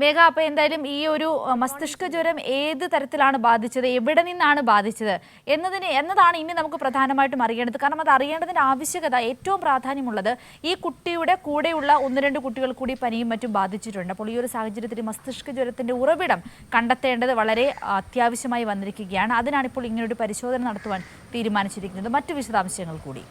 മേഘ അപ്പൊ എന്തായാലും ഈ ഒരു മസ്തിഷ്ക ജ്വരം ഏത് തരത്തിലാണ് ബാധിച്ചത്? എവിടെ നിന്നാണ് ബാധിച്ചത്? എന്നതിന് എന്നതാണ് ഇനി നമുക്ക് പ്രധാനമായിട്ടും അറിയേണ്ടത്. കാരണം അത് അറിയേണ്ടതിന്റെ ആവശ്യകത ഏറ്റവും പ്രാധാന്യമുള്ളത് ഈ കുട്ടിയുടെ കൂടെയുള്ള ഒന്ന് രണ്ട് കുട്ടികൾ കൂടി പനിയും മറ്റും ബാധിച്ചിട്ടുണ്ട്. അപ്പോൾ ഈ ഒരു സാഹചര്യത്തിൽ മസ്തിഷ്ക ജ്വരത്തിന്റെ ഉറവിടം കണ്ടെത്തേണ്ടത് വളരെ അത്യാവശ്യമായി വന്നിരിക്കുകയാണ്. അതിനാണ് ഇപ്പോൾ ഇങ്ങനൊരു പരിശോധന നടത്തുവാൻ തീരുമാനിച്ചിരിക്കുന്നത്. മറ്റു വിശദാംശങ്ങൾ കൂടി.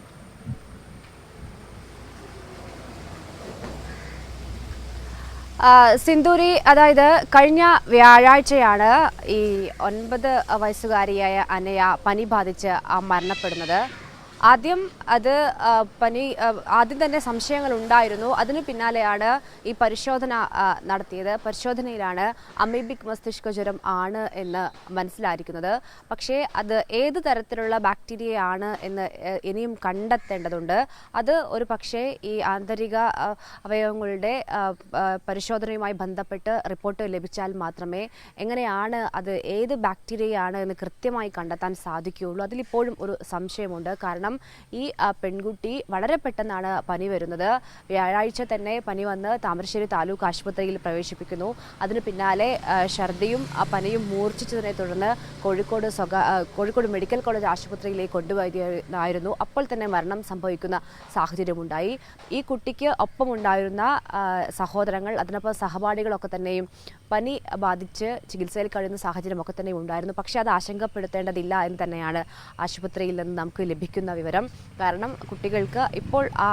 സിന്ദൂരി അതായത് കഴിഞ്ഞ വ്യാഴാഴ്ചയാണ് ഈ ഒൻപത് വയസ്സുകാരിയായ അനയ പനി ബാധിച്ച് മരണപ്പെടുന്നത്. ആദ്യം അത് പനി ആദ്യം തന്നെ സംശയങ്ങൾ ഉണ്ടായിരുന്നു അതിന് പിന്നാലെയാണ് ഈ പരിശോധന നടത്തിയത്. പരിശോധനയിലാണ് അമീബിക് മസ്തിഷ്ക ജ്വരം ആണ് എന്ന് മനസ്സിലായിരിക്കുന്നത്. പക്ഷേ അത് ഏത് തരത്തിലുള്ള ബാക്ടീരിയയാണ് എന്ന് ഇനിയും കണ്ടെത്തേണ്ടതുണ്ട്. അത് ഒരു പക്ഷേ ഈ ആന്തരിക അവയവങ്ങളുടെ പരിശോധനയുമായി ബന്ധപ്പെട്ട് റിപ്പോർട്ട് ലഭിച്ചാൽ മാത്രമേ എങ്ങനെയാണ് അത് ഏത് ബാക്ടീരിയയാണ് എന്ന് കൃത്യമായി കണ്ടെത്താൻ സാധിക്കുകയുള്ളൂ. അതിലിപ്പോഴും ഒരു സംശയമുണ്ട്. കാരണം ഈ പെൺകുട്ടി വളരെ പെട്ടെന്നാണ് പനി വരുന്നത്. വ്യാഴാഴ്ച തന്നെ പനി വന്ന് താമരശ്ശേരി താലൂക്ക് ആശുപത്രിയിൽ പ്രവേശിപ്പിക്കുന്നു. അതിന് പിന്നാലെ ഛർദിയും പനിയും മൂർച്ഛിച്ചതിനെ തുടർന്ന് കോഴിക്കോട് സ്വകാ കോഴിക്കോട് മെഡിക്കൽ കോളേജ് ആശുപത്രിയിലേക്ക് കൊണ്ടുപോയിരുന്നു അപ്പോൾ തന്നെ മരണം സംഭവിക്കുന്ന സാഹചര്യമുണ്ടായി. ഈ കുട്ടിക്ക് ഒപ്പമുണ്ടായിരുന്ന സഹോദരങ്ങൾ അതിനൊപ്പം സഹപാഠികളൊക്കെ തന്നെയും പനി ബാധിച്ച് ചികിത്സയിൽ കഴിയുന്ന സാഹചര്യമൊക്കെ തന്നെ ഉണ്ടായിരുന്നു. പക്ഷേ അത് ആശങ്കപ്പെടുത്തേണ്ടതില്ല എന്ന് തന്നെയാണ് ആശുപത്രിയിൽ നിന്ന് നമുക്ക് ലഭിക്കുന്ന വിവരം. കാരണം കുട്ടികൾക്ക് ഇപ്പോൾ ആ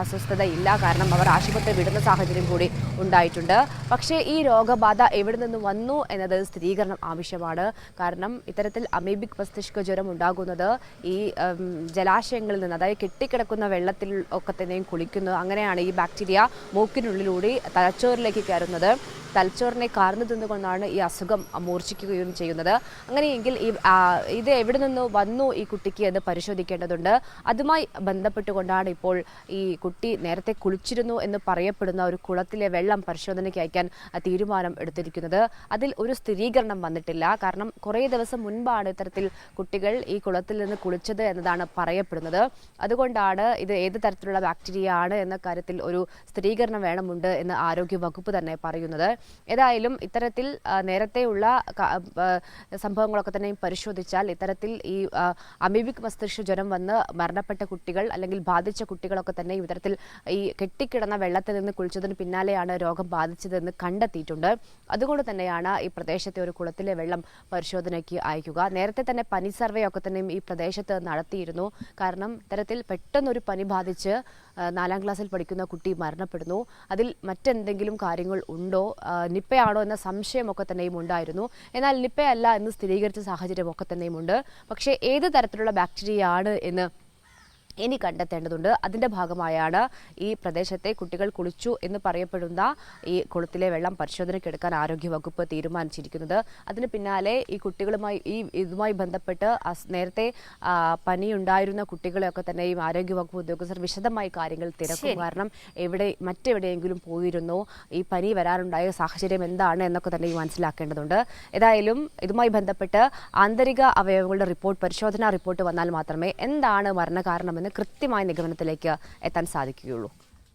അസ്വസ്ഥത ഇല്ല കാരണം അവർ ആശുപത്രി വിടുന്ന സാഹചര്യം കൂടി ഉണ്ടായിട്ടുണ്ട്. പക്ഷേ ഈ രോഗബാധ എവിടെ നിന്ന് വന്നു എന്നത് സ്ഥിരീകരണം ആവശ്യമാണ്. കാരണം ഇത്തരത്തിൽ അമീബിക് മസ്തിഷ്ക ജ്വരം ഉണ്ടാകുന്നത് ഈ ജലാശയങ്ങളിൽ നിന്ന് അതായത് കെട്ടിക്കിടക്കുന്ന വെള്ളത്തിൽ ഒക്കെ തന്നെയും കുളിക്കുന്നു അങ്ങനെയാണ് ഈ ബാക്ടീരിയ മൂക്കിനുള്ളിലൂടെ തലച്ചോറിലേക്ക് കയറുന്നത്. തലച്ചോറിനെ കാർന്നു തിന്നുകൊണ്ടാണ് ഈ അസുഖം മൂർച്ഛിക്കുകയും ചെയ്യുന്നത്. അങ്ങനെയെങ്കിൽ ഈ ഇത് എവിടെ നിന്ന് വന്നു ഈ കുട്ടിക്ക് എന്ന് പരിശോധിക്കേണ്ടതുണ്ട്. അതുമായി ബന്ധപ്പെട്ടുകൊണ്ടാണ് ഇപ്പോൾ ഈ കുട്ടി നേരത്തെ കുളിച്ചിരുന്നു എന്ന് പറയപ്പെടുന്ന ഒരു കുളത്തിലെ വെള്ളം പരിശോധനയ്ക്ക് അയക്കാൻ തീരുമാനം എടുത്തിരിക്കുന്നത്. അതിൽ ഒരു സ്ഥിരീകരണം വന്നിട്ടില്ല. കാരണം കുറേ ദിവസം മുൻപാണ് ഇത്തരത്തിൽ കുട്ടികൾ ഈ കുളത്തിൽ നിന്ന് കുളിച്ചത് എന്നതാണ് പറയപ്പെടുന്നത്. അതുകൊണ്ടാണ് ഇത് ഏത് തരത്തിലുള്ള ബാക്ടീരിയ ആണ് എന്ന കാര്യത്തിൽ ഒരു സ്ഥിരീകരണം വേണമുണ്ട് എന്ന് ആരോഗ്യ വകുപ്പ് തന്നെ പറയുന്നത്. ഏതായാലും ഇത്തരത്തിൽ നേരത്തെയുള്ള സംഭവങ്ങളൊക്കെ തന്നെ പരിശോധിച്ചാൽ ഇത്തരത്തിൽ ഈ അമീബിക് മസ്തിഷ്ക ജ്വരം വന്ന് മരണപ്പെട്ട കുട്ടികൾ അല്ലെങ്കിൽ ബാധിച്ച കുട്ടികളൊക്കെ തന്നെ ഇത്തരത്തിൽ ഈ കെട്ടിക്കിടന്ന വെള്ളത്തിൽ നിന്ന് കുളിച്ചതിന് പിന്നാലെയാണ് രോഗം ബാധിച്ചതെന്ന് കണ്ടെത്തിയിട്ടുണ്ട്. അതുകൊണ്ട് തന്നെയാണ് ഈ പ്രദേശത്തെ ഒരു കുളത്തിലെ വെള്ളം പരിശോധനയ്ക്ക് അയക്കുക. നേരത്തെ തന്നെ പനി സർവേ ഒക്കെ തന്നെയും ഈ പ്രദേശത്ത് നടത്തിയിരുന്നു. കാരണം ഇത്തരത്തിൽ പെട്ടെന്നൊരു പനി ബാധിച്ച് നാലാം ക്ലാസ്സിൽ പഠിക്കുന്ന കുട്ടി മരണപ്പെടുന്നു. അതിൽ മറ്റെന്തെങ്കിലും കാര്യങ്ങൾ ഉണ്ടോ? നിപ്പയാണോ എന്ന സംശയമൊക്കെ തന്നെയും ഉണ്ടായിരുന്നു. എന്നാൽ നിപ്പയല്ല എന്ന് സ്ഥിരീകരിച്ച സാഹചര്യമൊക്കെ തന്നെയും ഉണ്ട് പക്ഷേ ഏത് തരത്തിലുള്ള ബാക്ടീരിയ ആണ് എന്ന് ഇനി കണ്ടെത്തേണ്ടതുണ്ട്. അതിന്റെ ഭാഗമായാണ് ഈ പ്രദേശത്തെ കുട്ടികൾ കുളിച്ചു എന്ന് പറയപ്പെടുന്ന ഈ കുളത്തിലെ വെള്ളം പരിശോധനയ്ക്കെടുക്കാൻ ആരോഗ്യവകുപ്പ് തീരുമാനിച്ചിരിക്കുന്നത്. അതിന് പിന്നാലെ ഈ കുട്ടികളുമായി ഈ ഇതുമായി ബന്ധപ്പെട്ട് നേരത്തെ പനിയുണ്ടായിരുന്ന കുട്ടികളെയൊക്കെ തന്നെ ഈ ആരോഗ്യവകുപ്പ് ഉദ്യോഗസ്ഥർ വിശദമായി കാര്യങ്ങൾ തിരക്കും. കാരണം എവിടെ മറ്റെവിടെയെങ്കിലും പോയിരുന്നോ. ഈ പനി വരാനുണ്ടായ സാഹചര്യം എന്താണ് എന്നൊക്കെ തന്നെ മനസ്സിലാക്കേണ്ടതുണ്ട്. ഏതായാലും ഇതുമായി ബന്ധപ്പെട്ട് ആന്തരിക അവയവങ്ങളുടെ റിപ്പോർട്ട് പരിശോധനാ റിപ്പോർട്ട് വന്നാൽ മാത്രമേ എന്താണ് മരണകാരണമെന്ന് കൃത്യമായ നിഗമനത്തിലേക്ക് എത്താൻ സാധിക്കുകയുള്ളൂ.